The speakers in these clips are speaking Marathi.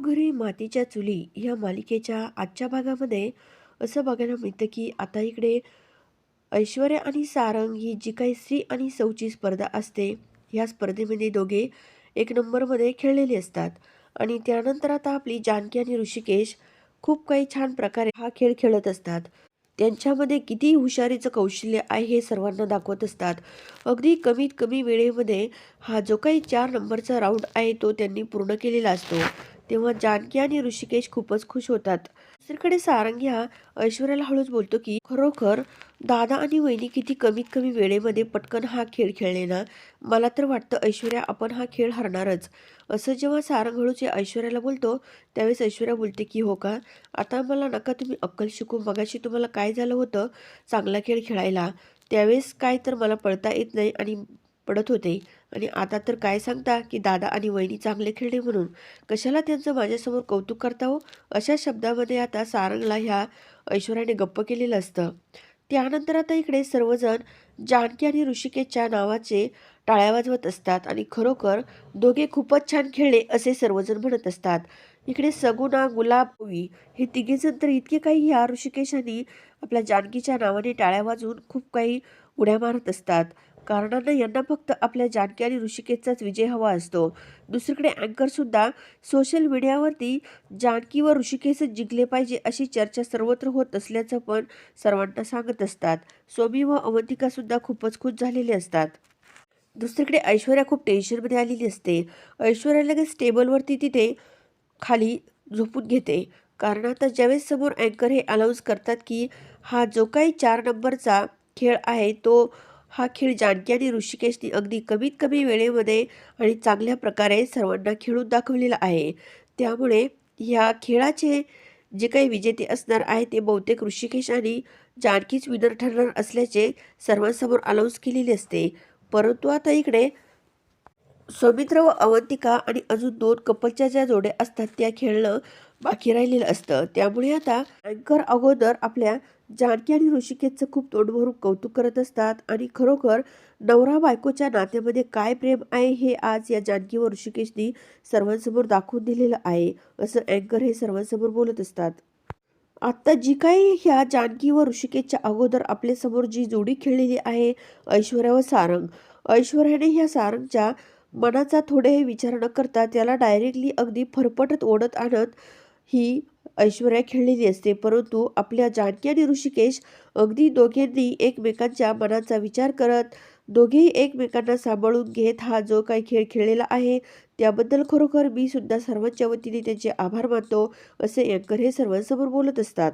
घरोघरी मातीच्या चुली या मालिकेच्या आजच्या भागामध्ये असं बघायला मिळतं की आता इकडे ऐश्वर्या आणि सारंग ही जी काही स्त्री आणि सौची स्पर्धा असते ह्या स्पर्धेमध्ये दोघे एक नंबरमध्ये खेळलेले असतात. आणि त्यानंतर आता आपली जानकी आणि ऋषिकेश खूप काही छान प्रकारे हा खेळ खेळत असतात. त्यांच्यामध्ये किती हुशारीचं कौशल्य आहे हे सर्वांना दाखवत असतात. अगदी कमीत कमी वेळेमध्ये हा जो काही चार नंबरचा राऊंड आहे तो त्यांनी पूर्ण केलेला असतो. तेव्हा जानकी आणि ऋषिकेश खूपच खुश होतात. दुसरीकडे सारंग ह्या ऐश्वर्याला हळूच बोलतो की खरोखर दादा आणि वहिनी किती कमीत कमी वेळेमध्ये पटकन हा खेळ खेळले ना? मला तर वाटतं ऐश्वर्या आपण हा खेळ हरणारच. असं जेव्हा सारंग हळूच या ऐश्वर्याला बोलतो त्यावेळेस ऐश्वर्या बोलते की हो का? आता मला नका तुम्ही अक्कल शिकू. मगाशी तुम्हाला काय झालं होतं? चांगला खेळ खेळायला. त्यावेळेस काय तर मला पळता येत नाही आणि पडत होते. आणि आता तर काय सांगता की दादा आणि वहिनी चांगले खेळले म्हणून. कशाला त्यांचं माझ्यासमोर कौतुक करता हो? अशा शब्दामध्ये आता सारंगला ह्या ऐश्वर्याने गप्प केलेलं असतं. त्यानंतर आता इकडे सर्वजण जानकी आणि ऋषिकेशच्या नावाचे टाळ्या वाजवत असतात आणि खरोखर दोघे खूपच छान खेळले असे सर्वजण म्हणत असतात. इकडे सगुणा गुलाब ओवी हे तिघेजण तर इतके काही ह्या ऋषिकेशांनी आपल्या जानकीच्या नावाने टाळ्या वाजवून खूप काही उड्या मारत असतात. कारणानं यांना फक्त आपल्या जानकी आणि ऋषिकेशचाच विजय हवा असतो. दुसरीकडे अँकरसुद्धा सोशल मीडियावरती जानकी व ऋषिकेशच जिंकले पाहिजे अशी चर्चा सर्वत्र होत असल्याचं पण सर्वांना सांगत असतात. स्वामी व अवंतिकासुद्धा खूपच खुश झालेले असतात. दुसरीकडे ऐश्वर्या खूप टेन्शनमध्ये आलेली असते. ऐश्वर्या लगेच टेबलवरती तिथे खाली झोपून घेते. कारण आता ज्यावेळेस समोर अँकर हे अनाऊन्स करतात की हा जो काही चार नंबरचा खेळ आहे तो हा खेळ जानकी आणि ऋषिकेशनी अगदी कमीत कमी वेळेमध्ये आणि चांगल्या प्रकारे सर्वांना खेळून दाखवलेला आहे. त्यामुळे ह्या खेळाचे जे काही विजेते असणार आहे ते बहुतेक ऋषिकेश आणि जानकीच विनर ठरणार असल्याचे सर्वांसमोर अनाऊन्स केलेले असते. परंतु आता इकडे सौमित्र व अवंतिका आणि अजून दोन कपलच्या ज्या जोड्या असतात त्या खेळणं बाकी राहिलेलं असतं. त्यामुळे आता अँकर अगोदर आपल्या जानकी आणि ऋषिकेशचं खूप तोंडभरून कौतुक करत असतात. आणि खरोखर नवरा बायकोच्या नात्यामध्ये काय प्रेम आहे हे आज या जानकी व ऋषिकेशनी सर्वांसमोर दाखवून दिलेलं आहे असं अँकर हे सर्वांसमोर बोलत असतात. आत्ता जी काही ह्या जानकी व ऋषिकेशच्या अगोदर आपल्यासमोर जी जोडी खेळलेली आहे ऐश्वर्या व सारंग. ऐश्वर्याने ह्या सारंगच्या मनाचा थोडे विचार न करता त्याला डायरेक्टली अगदी फरफटत ओढत आणत ही ऐश्वर्या खेळलेली असते. परंतु आपल्या जानकी आणि ऋषिकेश अगदी दोघेंनी एकमेकांच्या मनाचा विचार करत दोघेही एकमेकांना सांभाळून घेत हा जो काही खेळ खेळलेला आहे त्याबद्दल खरोखर मी सुद्धा सर्वांच्या वतीने त्यांचे आभार मानतो असे अँकर हे सर्वांसमोर बोलत असतात.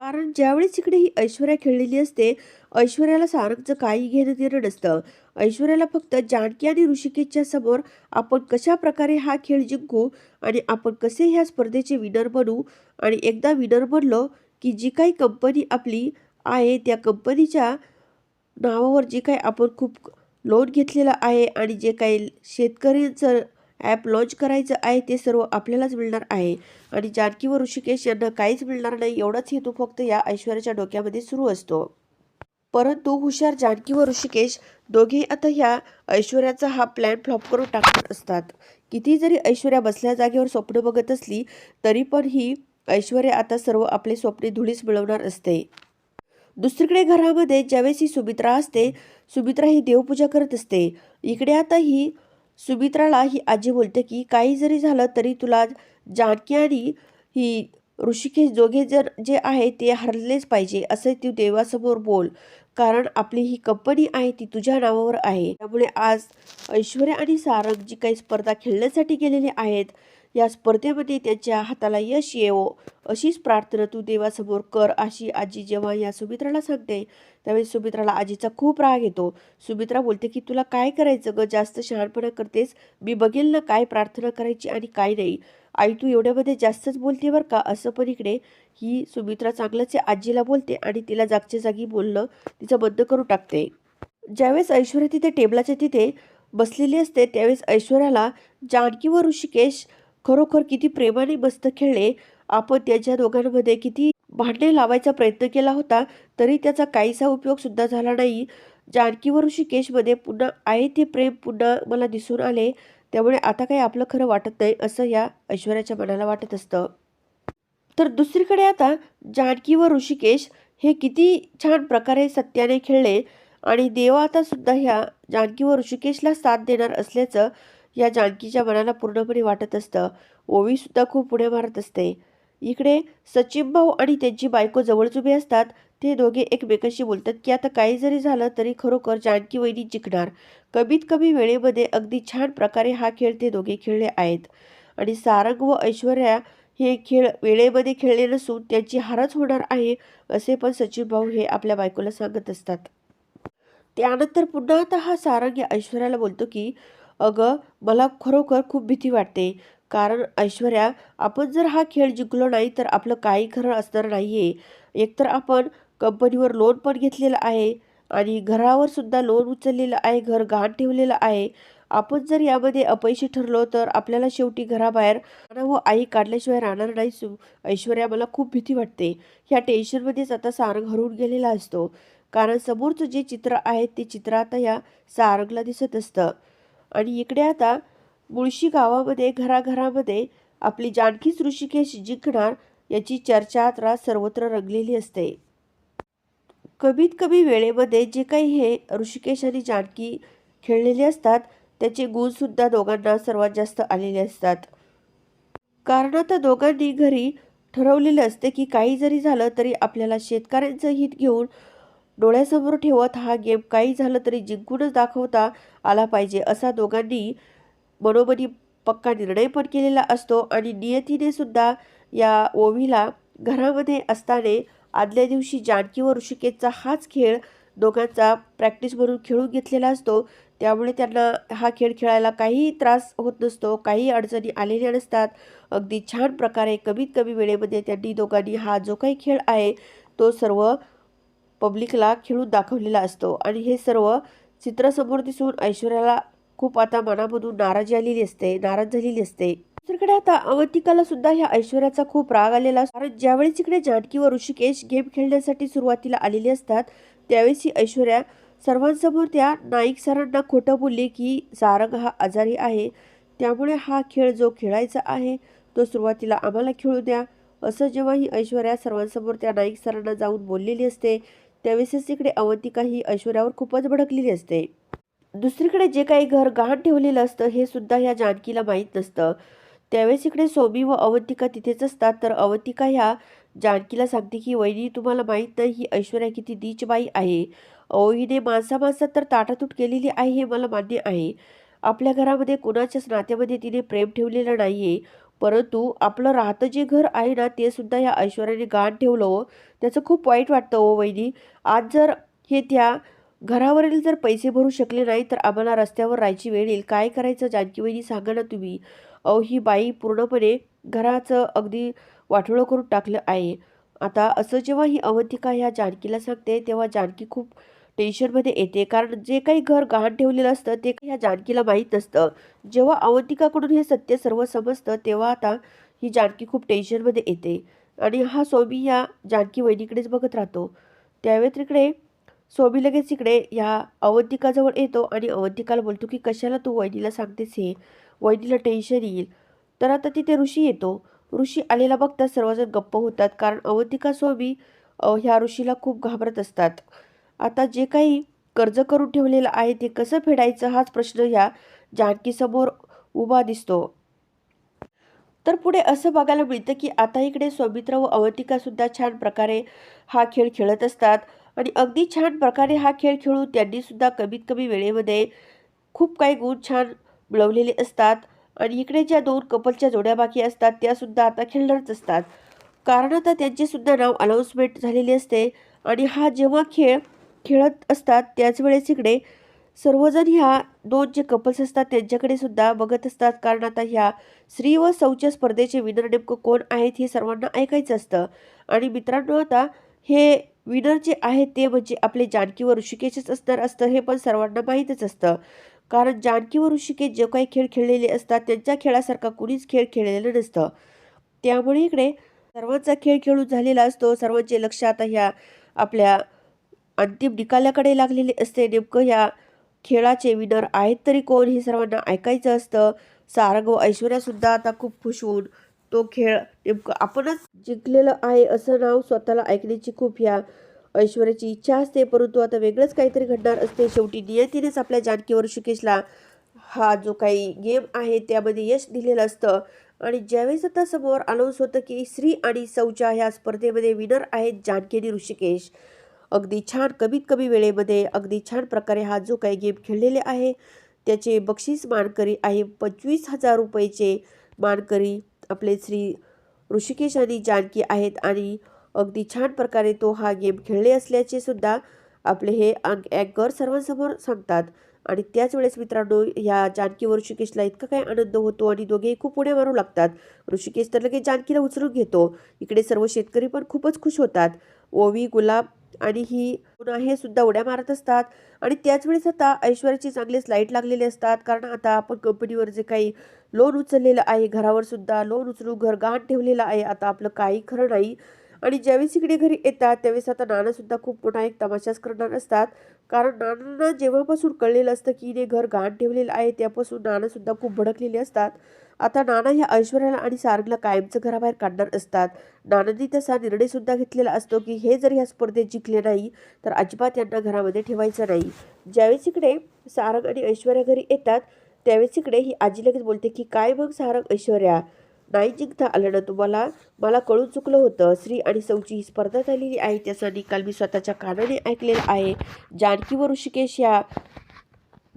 कारण ज्यावेळेस इकडे ही ऐश्वर्या खेळलेली असते ऐश्वर्याला सारंगचं काही घेणं देणं नसतं. ऐश्वर्याला फक्त जानकी आणि ऋषिकेशच्या समोर आपण कशा प्रकारे हा खेळ जिंकू आणि आपण कसे ह्या स्पर्धेचे विनर बनू? आणि एकदा विनर बनलो की जी काही कंपनी आपली आहे त्या कंपनीच्या नावावर जे काही आपण खूप लोन घेतलेलं आहे आणि जे काही शेतकऱ्यांचं ॲप लॉन्च करायचं आहे ते सर्व आपल्यालाच मिळणार आहे. आणि जानकी व ऋषिकेश यांना काहीच मिळणार नाही एवढाच हेतू फक्त या ऐश्वर्याच्या डोक्यामध्ये सुरू असतो. परंतु हुशार जानकी व ऋषिकेश दोघेही आता ह्या ऐश्वर्याचा हा प्लॅन फ्लॉप करून टाकत असतात. किती जरी ऐश्वर्या बसल्या जागेवर स्वप्न बघत असली तरी पण ही ऐश्वर्या आता सर्व आपले स्वप्ने धुळीस मिळवणार असते. दुसरीकडे घरामध्ये ज्यावेळेस ही सुमित्रा असते सुमित्रा ही देवपूजा करत असते. इकडे आता ही सुमित्राला ही आजी बोलते की काही जरी झालं तरी तुला जानकी आणि ही ऋषिकेश दोघे जर जे आहे ते हरलेच पाहिजे असं तू देवासमोर बोल. कारण आपली ही कंपनी आहे ती तुझ्या नावावर आहे. त्यामुळे आज ऐश्वर्या आणि सारंग जी काही स्पर्धा खेळण्यासाठी गेलेले आहेत या स्पर्धेमध्ये त्यांच्या हाताला यश येवो अशीच प्रार्थना तू देवासमोर कर अशी आजी जेव्हा या सुमित्राला सांगते त्यावेळी सुमित्राला आजीचा खूप राग येतो. सुमित्रा बोलते की तुला काय करायचं ग? जास्त शहाणपणा करतेस. मी बघेल ना काय प्रार्थना करायची आणि काय नाही. आई तू एवढ्यामध्ये जास्तच बोलते बरं का? असं पण इकडे ही सुमित्रा चांगलंच आजीला बोलते आणि तिला जागच्या जागी बोलणं तिचं बंद करून टाकते. ज्यावेळेस ऐश्वर्या तिथे टेबलाच्या तिथे बसलेली असते त्यावेळेस ऐश्वर्याला जानकी व ऋषिकेश खरोखर किती प्रेमाने मस्त खेळले. आपण त्यांच्या दोघांमध्ये किती भांडणे लावायचा प्रयत्न केला होता तरी त्याचा काहीसा उपयोग सुद्धा झाला नाही. जानकी व ऋषिकेशमध्ये पुन्हा आहे ते प्रेम पुन्हा मला दिसून आले. त्यामुळे आता काही आपलं खरं वाटत नाही असं या ऐश्वर्याच्या मनाला वाटत असतं. तर दुसरीकडे आता जानकी व ऋषिकेश हे किती छान प्रकारे सत्याने खेळले आणि देवा आता सुद्धा ह्या जानकी व ऋषिकेशला साथ देणार असल्याचं या जानकीच्या मनाला पूर्णपणे वाटत असतं. ओवीसुद्धा खूप पुढे मारत असते. इकडे सचिन भाऊ आणि त्यांची बायको जवळच उभे असतात. ते दोघे एकमेकांशी बोलतात की आता काही जरी झालं तरी खरोखर जानकी वहिनी जिंकणार. कमीत कमी वेळेमध्ये अगदी छान प्रकारे हा खेळ ते दोघे खेळले आहेत. आणि सारंग व ऐश्वर्या हे खेळ वेळेमध्ये खेळले नसून त्यांची हारच होणार आहे असे पण सचिन भाऊ हे आपल्या बायकोला सांगत असतात. त्यानंतर पुन्हा आता हा सारंग या ऐश्वर्याला बोलतो की अगं मला खरोखर खूप भीती वाटते. कारण ऐश्वर्या आपण जर हा खेळ जिंकलो नाही तर आपलं काही खरं असणार नाही आहे एकतर आपण कंपनीवर लोन पण घेतलेलं आहे. आणि घरावर सुद्धा लोन उचललेलं आहे घर गहाण ठेवलेलं आहे. आपण जर यामध्ये अपयशी ठरलो तर आपल्याला शेवटी घराबाहेर व आई काढल्याशिवाय राहणार नाही सु ऐश्वर्या मला खूप भीती वाटते. ह्या टेन्शनमध्येच आता सारंग हरवून गेलेला असतो. कारण समोरचं जे चित्र आहे ते चित्र आता या सारंगला दिसत असतं. आणि इकडे आता मुळशी गावामध्ये घराघरामध्ये आपली जानकीच ऋषिकेश जिंकणार याची चर्चा आता सर्वत्र रंगलेली असते. कमीत कमी वेळेमध्ये जे काही हे ऋषिकेश आणि जानकी खेळलेले असतात त्याचे गुणसुद्धा दोघांना सर्वात जास्त आलेले असतात. कारण आता दोघांनी घरी ठरवलेलं असते की काही जरी झालं तरी आपल्याला शेतकऱ्यांचं हित घेऊन डोळ्यासमोर ठेवत हा गेम काही झालं तरी जिंकूनच दाखवता आला पाहिजे असा दोघांनी मनोमनी पक्का निर्णय पण केलेला असतो. आणि नियतीने सुद्धा या ओवीला घरामध्ये असताना आदल्या दिवशी जानकी व ऋषिकेशचा हाच खेळ दोघांचा प्रॅक्टिस म्हणून खेळून घेतलेला असतो. त्यामुळे त्यांना हा खेळ खेळायला काहीही त्रास होत नसतो काही अडचणी आलेल्या नसतात. अगदी छान प्रकारे कमीत कमी वेळेमध्ये त्यांनी दोघांनी हा जो काही खेळ आहे तो सर्व पब्लिकला खेळून दाखवलेला असतो. आणि हे सर्व चित्रासमोर दिसून ऐश्वर्याला खूप आता मनामधून नाराजी आलेली असते नाराज झालेली असते. दुसरीकडे आता अवंतिकाला सुद्धा ह्या ऐश्वर्याचा खूप राग आलेला कारण ज्यावेळेस इकडे जानकी व ऋषिकेश गेम खेळण्यासाठी सुरुवातीला आलेले असतात त्यावेळेस ही ऐश्वर्या सर्वांसमोर त्या नाईक सरांना खोटं बोलले की सारंग हा आजारी आहे त्यामुळे हा खेळ जो खेळायचा आहे तो सुरुवातीला आम्हाला खेळू द्या. असं जेव्हा ही ऐश्वर्या सर्वांसमोर त्या नाईक सरांना जाऊन बोललेली असते त्यावेळेसच इकडे अवंतिका ही ऐश्वर्यावर खूपच भडकलेली असते. दुसरीकडे जे काही घर गहाण ठेवलेलं असतं हे सुद्धा ह्या जानकीला माहीत नसतं. त्यावेळेस इकडे सोमी व अवंतिका तिथेच असतात. तर अवंतिका ह्या जानकीला सांगते की वहिनी तुम्हाला माहीत नाही ही ऐश्वर्या किती नीचबाई आहे. ओहिने माणसा माणसात तर ताटातूट केलेली आहे हे मला मान्य आहे. आपल्या घरामध्ये कुणाच्याच नात्यामध्ये तिने प्रेम ठेवलेलं नाही आहे परंतु आपलं राहतं जे घर आहे ना ते सुद्धा ह्या ऐश्वर्याने गाण ठेवलं हो. त्याचं खूप वाईट वाटतं ओ वहिनी. आज जर हे त्या घरावरील जर पैसे भरू शकले नाही तर आम्हाला रस्त्यावर राहायची वेळ येईल. काय करायचं जानकी वहिनी? सांगा ना तुम्ही. अहो ही बाई पूर्णपणे घराचं अगदी वाटोळं करून टाकलं आहे. आता असं जेव्हा ही अवंतिका ह्या जानकीला सांगते तेव्हा जानकी खूप टेन्शनमध्ये येते. कारण जे काही घर गहाण ठेवलेलं असतं ते ह्या जानकीला माहीत नसतं. जेव्हा अवंतिकाकडून हे सत्य सर्व समजतं तेव्हा आता ही जानकी खूप टेन्शनमध्ये येते. आणि हा सोमी या जानकी वहिनीकडेच बघत राहतो. त्यावेळेस सोमी लगेच इकडे ह्या अवंतिकाजवळ येतो आणि अवंतिकाला बोलतो की कशाला तू वहिनीला सांगतेस हे? वहिनीला टेन्शन येईल. तर आता तिथे ऋषी येतो. ऋषी आलेला बघता सर्वजण गप्प होतात. कारण अवंतिका स्वामी ह्या ऋषीला खूप घाबरत असतात. आता जे काही कर्ज करून ठेवलेलं आहे ते कसं फेडायचं हाच प्रश्न ह्या जानकीसमोर उभा दिसतो. तर पुढे असं बघायला मिळतं की आता इकडे सौमित्र व अवंतिकासुद्धा छान प्रकारे हा खेळ खेळत असतात. आणि अगदी छान प्रकारे हा खेळ खेळून त्यांनीसुद्धा कमीत कमी वेळेमध्ये खूप काही गुण छान मिळवलेले असतात. आणि इकडे ज्या दोन कपलच्या जोड्या बाकी असतात त्यासुद्धा आता खेळणारच असतात. कारण आता त्यांचेसुद्धा नाव अनाऊन्समेंट झालेली असते. आणि हा जेव्हा खेळ खेळत असतात त्याच वेळेस इकडे सर्वजण ह्या दोन जे कपल्स असतात त्यांच्याकडे सुद्धा बघत असतात. कारण आता ह्या स्त्री व शौच स्पर्धेचे विनर नेमकं कोण आहेत हे सर्वांना ऐकायचं असतं. आणि मित्रांनो आता हे विनर जे आहेत ते म्हणजे आपले जानकी व ऋषिकेशच असणार असतं हे पण सर्वांना माहीतच असतं. कारण जानकी व ऋषिकेत जे काही खेळ खेळलेले असतात त्यांच्या खेळासारखा कुणीच खेळ खेळलेलं नसतं. त्यामुळे इकडे सर्वांचा खेळ खेळून झालेला असतो. सर्वांचे लक्ष आता ह्या आपल्या अंतिम निकालाकडे लागलेले असते. नेमकं ह्या खेळाचे विनर आहेत तरी कोण हे सर्वांना ऐकायचं असतं. सारंग व ऐश्वर्यासुद्धा आता खूप खुश होऊन तो खेळ नेमकं आपणच जिंकलेलं आहे असं नाव स्वतःला ऐकण्याची खूप ह्या ऐश्वर्याची इच्छा असते परंतु आता वेगळंच काहीतरी घडणार असते. शेवटी नियतीनेच आपल्या जानकी ऋषिकेशला हा जो काही गेम आहे त्यामध्ये यश दिलेलं असतं. आणि ज्यावेळेस आता समोर अनाऊन्स होतं की श्री आणि सौच्या ह्या स्पर्धेमध्ये विनर आहेत जानकी आणि ऋषिकेश. अगदी छान कमीत कमी वेळेमध्ये अगदी छान प्रकारे हा जो काही गेम खेळलेले आहे त्याचे बक्षीस मानकरी आहे. पंचवीस हजार रुपयेचे मानकरी आपले श्री ऋषिकेश आणि जानकी आहेत. आणि अगदी छान प्रकारे तो हा गेम खेळले असल्याचे सुद्धा आपले हे अँक अँकर सर्वांसमोर सांगतात. आणि त्याच वेळेस मित्रांनो ह्या जानकी ऋषिकेशला इतका काय आनंद होतो आणि दोघेही खूप पुढे मारू लागतात. ऋषिकेश तर लगेच जानकीला उचलून घेतो. इकडे सर्व शेतकरी पण खूपच खुश होतात. ओवी गुलाब आणि ही पुन्हा हे सुद्धा उड्या मारत असतात. आणि त्याच वेळेस आता ऐश्वर्याची चांगलेच लाइट लागलेले असतात. कारण आता आपण कंपनीवर जे काही लोन उचललेलं आहे घरावर सुद्धा लोन उचलून घर गहाण ठेवलेलं आहे. आता आपलं काही खरं नाही. आणि ज्यावेळेस इकडे घरी येतात त्यावेळेस आता नानासुद्धा खूप मोठा एक तमाशाच करणार असतात. कारण नानांना जेव्हापासून कळलेलं असतं की हिने घर घाण ठेवलेलं आहे त्यापासून नानासुद्धा खूप भडकलेले असतात. आता नाना ह्या ऐश्वर्याला आणि सारंगला कायमचं घराबाहेर काढणार असतात. नानांनी तसा निर्णयसुद्धा घेतलेला असतो की हे जर ह्या स्पर्धेत जिंकले नाही तर अजिबात यांना घरामध्ये ठेवायचं नाही. ज्यावेळेस इकडे सारंग आणि ऐश्वर्या घरी येतात त्यावेळेस इकडे ही आजी लगेच बोलते की काय मग सारंग ऐश्वर्या नाही जिंकता आलं ना तुम्हाला? मला कळून चुकलं होतं. श्री आणि सौची ही स्पर्धा झालेली आहे. त्याचा निकाल मी स्वतःच्या कानाने ऐकलेला आहे. जानकी व ऋषिकेश या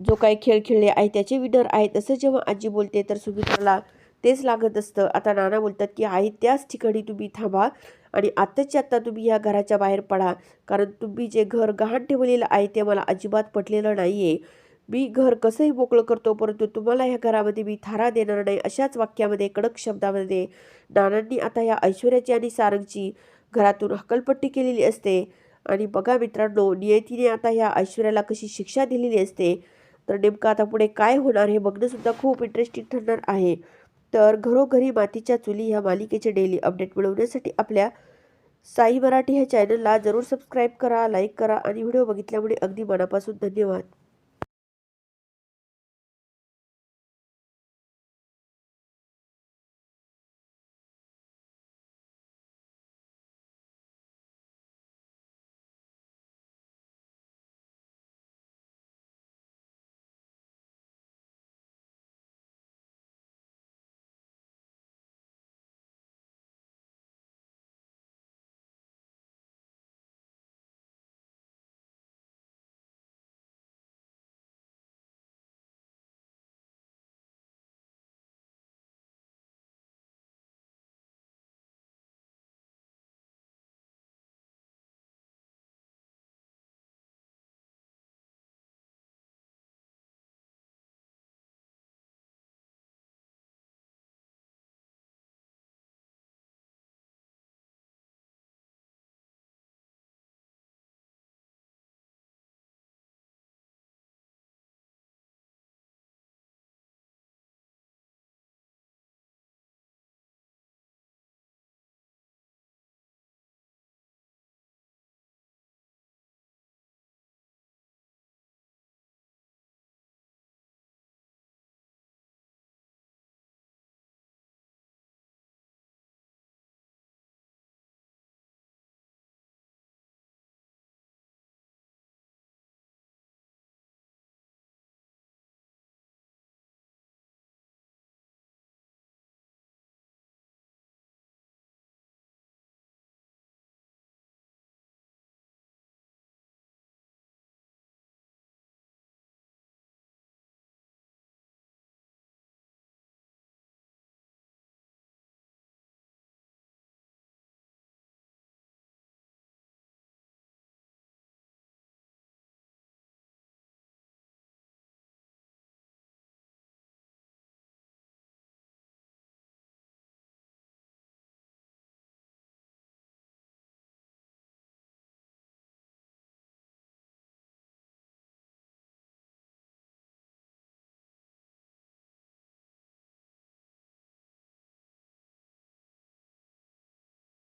जो काही खेळ खेळले आहे त्याचे विनर आहेत. असं जेव्हा आजी बोलते तर सुमित्राला तेच लागत असतं. आता नाना बोलतात की आई त्याच ठिकाणी तुम्ही थांबा आणि आत्ताच्या आत्ता तुम्ही या घराच्या बाहेर पडा. कारण तुम्ही जे घर गहाण ठेवलेलं आहे ते मला अजिबात पटलेलं नाही आहे मी घर कसंही मोकळं करतो परंतु तुम्हाला ह्या घरामध्ये मी थारा देणार नाही अशाच वाक्यामध्ये कडक शब्दामध्ये नानांनी आता या ऐश्वर्याची आणि सारंगची घरातून हकलपट्टी केलेली असते. आणि बघा मित्रांनो नियतीने आता ह्या ऐश्वर्याला कशी शिक्षा दिलेली असते. तर नेमकं आता पुढे काय होणार हे बघणंसुद्धा खूप इंटरेस्टिंग ठरणार आहे. तर घरोघरी मातीच्या चुली ह्या मालिकेचे डेली अपडेट मिळवण्यासाठी आपल्या साई मराठी ह्या चॅनलला जरूर सबस्क्राईब करा लाईक करा आणि व्हिडिओ बघितल्यामुळे अगदी मनापासून धन्यवाद.